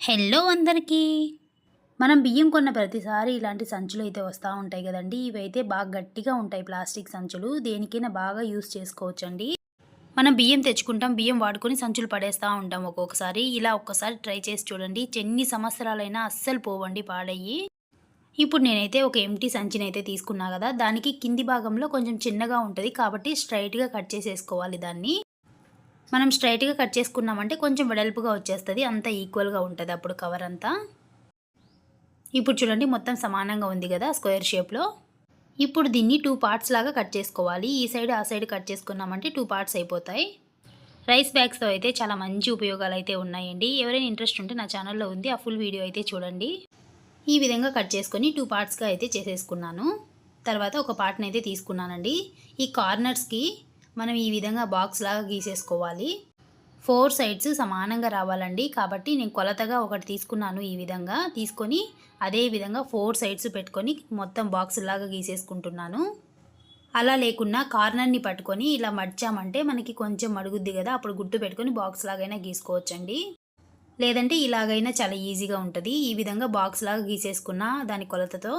Hello అందరికీ. మనం బియ్యం కొన్న ప్రతిసారి ఇలాంటి సంచులు అయితే వస్తూ ఉంటాయి కదండి. ఇవైతే బాగా గట్టిగా ఉంటాయి ప్లాస్టిక్ సంచులు. దేనికైనా బాగా యూస్ చేసుకోవచ్చండి. మనం బియ్యం తెచ్చుకుంటాం బియ్యం వాడుకొని సంచులు పడేస్తూ ఉంటాం ఒక్కొక్కసారి. ఇలా ఒక్కసారి ట్రై చేసి చూడండి. ఎన్ని సంవత్సరాలైనా అస్సలు పోవండి పాడయ్యి. ఇప్పుడు నేనైతే ఒక ఎంటీ సంచిని అయితే తీసుకున్నా కదా. దానికి కింది భాగంలో కొంచెం చిన్నగా ఉంటుంది కాబట్టి స్ట్రైట్గా కట్ చేసేసుకోవాలి దాన్ని. మనం స్ట్రైట్గా కట్ చేసుకున్నామంటే కొంచెం వెడల్పుగా వచ్చేస్తుంది. అంత ఈక్వల్గా ఉంటుంది అప్పుడు కవర్ అంతా. ఇప్పుడు చూడండి మొత్తం సమానంగా ఉంది కదా స్క్వేర్ షేప్లో ఇప్పుడు దీన్ని టూ పార్ట్స్ లాగా కట్ చేసుకోవాలి. ఈ సైడ్ ఆ సైడ్ కట్ చేసుకున్నామంటే టూ పార్ట్స్ అయిపోతాయి. రైస్ బ్యాగ్స్తో అయితే చాలా మంచి ఉపయోగాలు అయితే ఉన్నాయండి. ఎవరైనా ఇంట్రెస్ట్ ఉంటే నా ఛానల్లో ఉంది. ఆ ఫుల్ వీడియో అయితే చూడండి. ఈ విధంగా కట్ చేసుకొని టూ పార్ట్స్గా అయితే చేసేసుకున్నాను. తర్వాత ఒక పార్ట్ని అయితే తీసుకున్నానండి. ఈ కార్నర్స్కి మనం ఈ విధంగా బాక్స్ లాగా గీసేసుకోవాలి. ఫోర్ సైడ్స్ సమానంగా రావాలండి. కాబట్టి నేను కొలతగా ఒకటి తీసుకున్నాను ఈ విధంగా. తీసుకొని అదే విధంగా ఫోర్ సైడ్స్ పెట్టుకొని మొత్తం బాక్స్ లాగా గీసేసుకుంటున్నాను. అలా లేకున్నా కార్నర్ని పట్టుకొని ఇలా మడిచామంటే మనకి కొంచెం మడుగుద్ది కదా. అప్పుడు గుర్తు పెట్టుకొని బాక్స్ లాగైనా గీసుకోవచ్చండి. లేదంటే ఇలాగైనా చాలా ఈజీగా ఉంటుంది. ఈ విధంగా బాక్స్ లాగా గీసేసుకున్న దాని కొలతతో.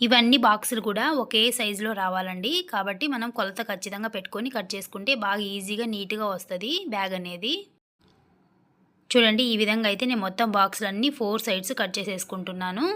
ఇవన్నీ బాక్సులు కూడా ఒకే సైజులో రావాలండి. కాబట్టి మనం కొలత ఖచ్చితంగా పెట్టుకొని కట్ చేసుకుంటే బాగా ఈజీగా నీట్గా వస్తుంది బ్యాగ్ అనేది. చూడండి ఈ విధంగా అయితే నేను మొత్తం బాక్సులన్నీ ఫోర్ సైడ్స్ కట్ చేసేసుకుంటున్నాను.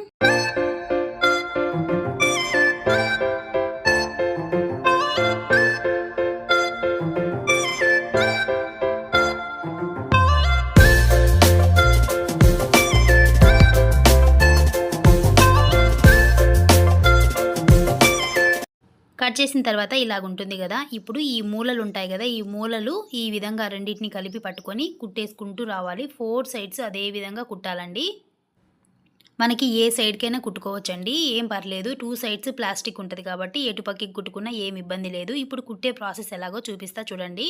కట్ చేసిన తర్వాత ఇలాగుంటుంది కదా. ఇప్పుడు ఈ మూలలు ఉంటాయి కదా ఈ మూలలు ఈ విధంగా రెండింటిని కలిపి పట్టుకొని కుట్టేసుకుంటూ రావాలి. ఫోర్ సైడ్స్ అదే విధంగా కుట్టాలండి. మనకి ఏ సైడ్కైనా కుట్టుకోవచ్చండి. ఏం పర్లేదు. టూ సైడ్స్ ప్లాస్టిక్ ఉంటుంది కాబట్టి ఎటు పక్కకి కుట్టుకున్నా ఏం ఇబ్బంది లేదు. ఇప్పుడు కుట్టే ప్రాసెస్ ఎలాగో చూపిస్తా చూడండి.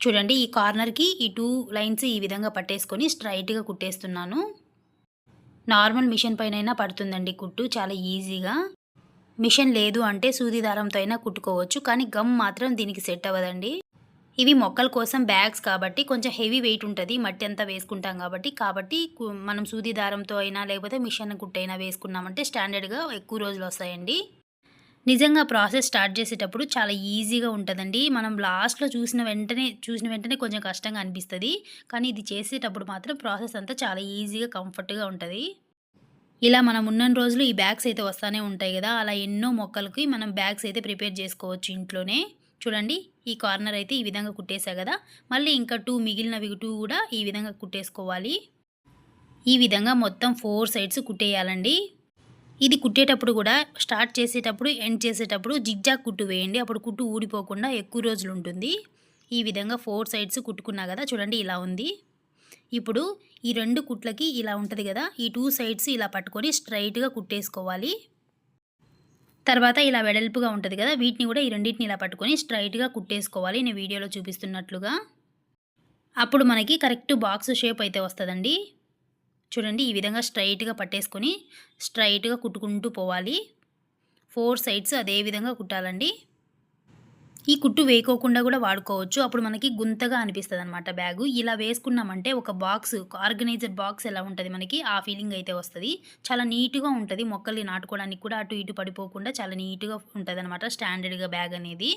చూడండి ఈ కార్నర్కి ఈ టూ లైన్స్ ఈ విధంగా పట్టేసుకొని స్ట్రైట్గా కుట్టేస్తున్నాను. నార్మల్ మిషన్ పైన పడుతుందండి కుట్టు చాలా ఈజీగా. మిషన్ లేదు అంటే సూది దారంతో అయినా కుట్టుకోవచ్చు కానీ గమ్ మాత్రం దీనికి సెట్ అవ్వదండి. ఇవి మొక్కల కోసం బ్యాగ్స్ కాబట్టి కొంచెం హెవీ వెయిట్ ఉంటుంది మట్టి అంతా వేసుకుంటాం కాబట్టి. కాబట్టి మనం సూది దారంతో అయినా లేకపోతే మిషన్ కుట్టైనా వేసుకున్నామంటే స్టాండర్డ్గా ఎక్కువ రోజులు వస్తాయండి. నిజంగా ప్రాసెస్ స్టార్ట్ చేసేటప్పుడు చాలా ఈజీగా ఉంటుందండి. మనం లాస్ట్లో చూసిన వెంటనే చూసిన వెంటనే కొంచెం కష్టంగా అనిపిస్తుంది. కానీ ఇది చేసేటప్పుడు మాత్రం ప్రాసెస్ అంతా చాలా ఈజీగా కంఫర్ట్గా ఉంటుంది. ఇలా మనం ఉన్న రోజులు ఈ బ్యాగ్స్ అయితే వస్తూనే ఉంటాయి కదా. అలా ఎన్నో మొక్కలకి మనం బ్యాగ్స్ అయితే ప్రిపేర్ చేసుకోవచ్చు ఇంట్లోనే. చూడండి ఈ కార్నర్ అయితే ఈ విధంగా కుట్టేశా కదా. మళ్ళీ ఇంకా టూ మిగిలినవి టూ కూడా ఈ విధంగా కుట్టేసుకోవాలి. ఈ విధంగా మొత్తం ఫోర్ సైడ్స్ కుట్టేయాలండి. ఇది కుట్టేటప్పుడు కూడా స్టార్ట్ చేసేటప్పుడు ఎండ్ చేసేటప్పుడు జిగ్జాగ్ కుట్టు వేయండి. అప్పుడు కుట్టు ఊడిపోకుండా ఎక్కువ రోజులు ఉంటుంది. ఈ విధంగా ఫోర్ సైడ్స్ కుట్టుకున్నా కదా. చూడండి ఇలా ఉంది. ఇప్పుడు ఈ రెండు కుట్లకి ఇలా ఉంటుంది కదా ఈ టూ సైడ్స్ ఇలా పట్టుకొని స్ట్రైట్గా కుట్టేసుకోవాలి. తర్వాత ఇలా వెడల్పుగా ఉంటుంది కదా వీటిని కూడా ఈ రెండింటిని ఇలా పట్టుకొని స్ట్రైట్గా కుట్టేసుకోవాలి నేను వీడియోలో చూపిస్తున్నట్లుగా. అప్పుడు మనకి కరెక్ట్ బాక్స్ షేప్ అయితే వస్తుందండి. చూడండి ఈ విధంగా స్ట్రైట్గా పట్టేసుకొని స్ట్రైట్గా కుట్టుకుంటూ పోవాలి. ఫోర్ సైడ్స్ అదే విధంగా కుట్టాలండి. ఈ కుట్టు వేయకోకుండా కూడా వాడుకోవచ్చు. అప్పుడు మనకి గుంతగా అనిపిస్తుంది అనమాట బ్యాగు. ఇలా వేసుకున్నామంటే ఒక బాక్స్ ఆర్గనైజర్ బాక్స్ ఎలా ఉంటుంది మనకి ఆ ఫీలింగ్ అయితే వస్తుంది. చాలా నీట్గా ఉంటుంది. మొక్కల్ని నాటుకోవడానికి కూడా అటు ఇటు పడిపోకుండా చాలా నీట్గా ఉంటుంది అనమాట స్టాండర్డ్గా బ్యాగ్ అనేది.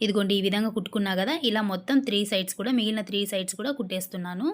ఇదిగోండి ఈ విధంగా కుట్టుకున్నా కదా ఇలా మొత్తం త్రీ సైడ్స్ కూడా మిగిలిన త్రీ సైడ్స్ కూడా కుట్టేస్తున్నాను.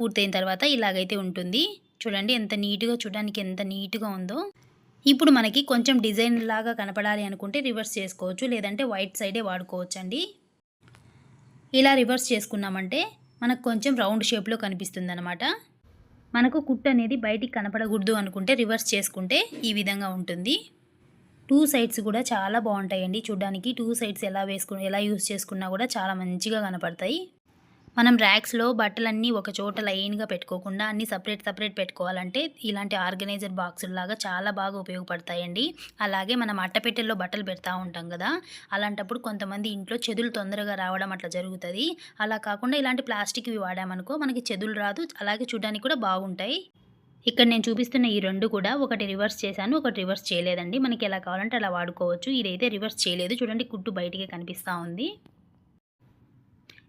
పూర్తయిన తర్వాత ఇలాగైతే ఉంటుంది. చూడండి ఎంత నీట్గా చూడడానికి ఎంత నీట్గా ఉందో. ఇప్పుడు మనకి కొంచెం డిజైన్ లాగా కనపడాలి అనుకుంటే రివర్స్ చేసుకోవచ్చు. లేదంటే వైట్ సైడే వాడుకోవచ్చు అండి ఇలా రివర్స్ చేసుకున్నామంటే మనకు కొంచెం రౌండ్ షేప్లో కనిపిస్తుంది అనమాట మనకు కుట్టు అనేది బయటికి కనపడకూడదు అనుకుంటే రివర్స్ చేసుకుంటే ఈ విధంగా ఉంటుంది. టూ సైడ్స్ కూడా చాలా బాగుంటాయండి. చూడ్డానికి టూ సైడ్స్ ఎలా వేసుకు ఎలా యూస్ చేసుకున్నా కూడా చాలా మంచిగా కనపడతాయి. మనం ర్యాక్స్లో బట్టలన్నీ ఒక చోట లైన్గా పెట్టుకోకుండా అన్నీ సపరేట్ సపరేట్ పెట్టుకోవాలంటే ఇలాంటి ఆర్గనైజర్ బాక్సులు లాగా చాలా బాగా ఉపయోగపడతాయండి. అలాగే మనం అట్టపెట్టెల్లో బట్టలు పెడతా ఉంటాం కదా అలాంటప్పుడు కొంతమంది ఇంట్లో చెదులు తొందరగా రావడం అట్లా జరుగుతుంది. అలా కాకుండా ఇలాంటి ప్లాస్టిక్వి వాడామనుకో మనకి చెదులు రాదు అలాగే చూడడానికి కూడా బాగుంటాయి. ఇక్కడ నేను చూపిస్తున్న ఈ రెండు కూడా ఒకటి రివర్స్ చేశాను ఒకటి రివర్స్ చేయలేదండి. మనకి ఎలా కావాలంటే అలా వాడుకోవచ్చు. ఇదైతే రివర్స్ చేయలేదు. చూడండి కుట్టు బయటికి కనిపిస్తూ ఉంది.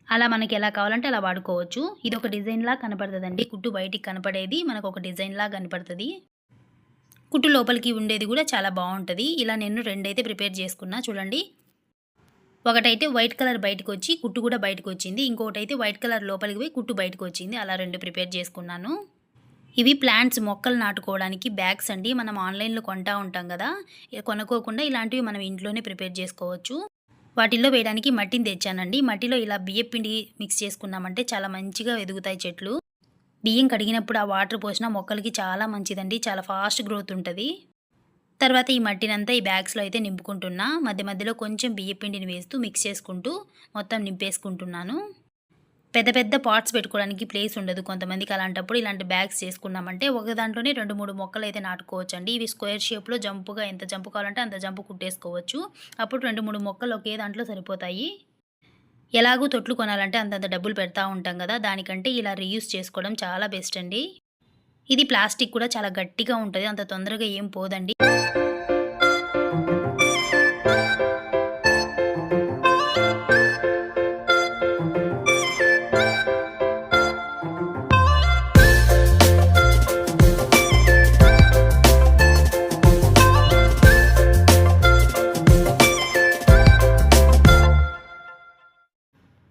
అలా మనకి ఎలా కావాలంటే అలా వాడుకోవచ్చు. ఇది ఒక డిజైన్లా కనపడుతుందండి. కుట్టు బయటికి కనపడేది మనకు ఒక డిజైన్లా కనపడుతుంది. కుట్టు లోపలికి ఉండేది కూడా చాలా బాగుంటుంది. ఇలా నేను రెండైతే ప్రిపేర్ చేసుకున్నా చూడండి. ఒకటైతే వైట్ కలర్ బయటకు వచ్చి కుట్టు కూడా బయటకు వచ్చింది ఇంకొకటి అయితే వైట్ కలర్ లోపలికి పోయి కుట్టు బయటకు వచ్చింది అలా రెండు ప్రిపేర్ చేసుకున్నాను. ఇవి ప్లాంట్స్ మొక్కలు నాటుకోవడానికి బ్యాగ్స్ అండి. మనం ఆన్లైన్లో కొంటా ఉంటాం కదా. ఇక కొనుక్కోకుండా ఇలాంటివి మనం ఇంట్లోనే ప్రిపేర్ చేసుకోవచ్చు. వాటిల్లో వేయడానికి మట్టిని తెచ్చానండి. మట్టిలో ఇలా బియ్యం పిండి మిక్స్ చేసుకున్నామంటే చాలా మంచిగా ఎదుగుతాయి చెట్లు. బియ్యం కడిగినప్పుడు ఆ వాటర్ పోసినా మొక్కలకి చాలా మంచిదండి. చాలా ఫాస్ట్ గ్రోత్ ఉంటుంది. తర్వాత ఈ మట్టినంతా ఈ బ్యాగ్స్లో అయితే నింపుకుంటున్నా. మధ్య మధ్యలో కొంచెం బియ్యపిండిని వేస్తూ మిక్స్ చేసుకుంటూ మొత్తం నింపేసుకుంటున్నాను. పెద్ద పెద్ద పాట్స్ పెట్టుకోవడానికి ప్లేస్ ఉండదు కొంతమందికి అలాంటప్పుడు ఇలాంటి బ్యాగ్స్ చేసుకున్నామంటే ఒక దాంట్లోనే రెండు మూడు మొక్కలు అయితే నాటుకోవచ్చు అండి ఇవి స్క్వేర్ షేప్లో జంపుగా ఎంత జంపు కావాలంటే అంత జంపు కుట్టేసుకోవచ్చు. అప్పుడు రెండు మూడు మొక్కలు ఒకే దాంట్లో సరిపోతాయి. ఎలాగూ తొట్లు కొనాలంటే అంతంత డబ్బులు పెడతా ఉంటాం కదా దానికంటే ఇలా రీయూస్ చేసుకోవడం చాలా బెస్ట్ అండి ఇది ప్లాస్టిక్ కూడా చాలా గట్టిగా ఉంటుంది అంత తొందరగా ఏం పోదండి.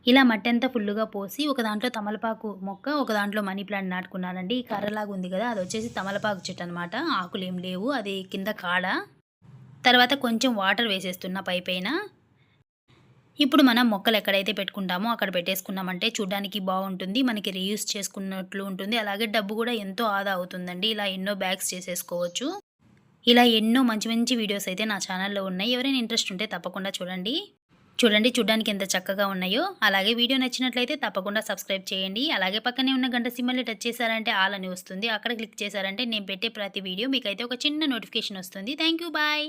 ఇలా మట్టి అంతా ఫుల్లుగా పోసి ఒక దాంట్లో తమలపాకు మొక్క ఒక దాంట్లో మనీ ప్లాంట్ నాటుకున్నానండి. ఈ కర్రలాగా ఉంది కదా అది వచ్చేసి తమలపాకు చెట్టు అనమాట ఆకులు ఏం లేవు అది కింద కాడ. తర్వాత కొంచెం వాటర్ వేసేస్తున్న పై పైన ఇప్పుడు మనం మొక్కలు ఎక్కడైతే పెట్టుకుంటామో అక్కడ పెట్టేసుకున్నామంటే చూడడానికి బాగుంటుంది మనకి రీయూస్ చేసుకున్నట్లు ఉంటుంది. అలాగే డబ్బు కూడా ఎంతో ఆదా అవుతుందండి ఇలా ఎన్నో బ్యాగ్స్ చేసేసుకోవచ్చు. ఇలా ఎన్నో మంచి మంచి వీడియోస్ అయితే నా ఛానల్లో ఉన్నాయి. ఎవరైనా ఇంట్రెస్ట్ ఉంటే తప్పకుండా చూడండి. చూడండి చూడడానికి ఎంత చక్కగా ఉన్నాయో. అలాగే వీడియో నచ్చినట్లయితే తప్పకుండా సబ్స్క్రైబ్ చేయండి. అలాగే పక్కనే ఉన్న గంట సిమ్మల్ని టచ్ చేశారంటే ఆల్ అని వస్తుంది. అక్కడ క్లిక్ చేశారంటే నేను పెట్టే ప్రతి వీడియో మీకైతే ఒక చిన్న నోటిఫికేషన్ వస్తుంది. Thank you bye.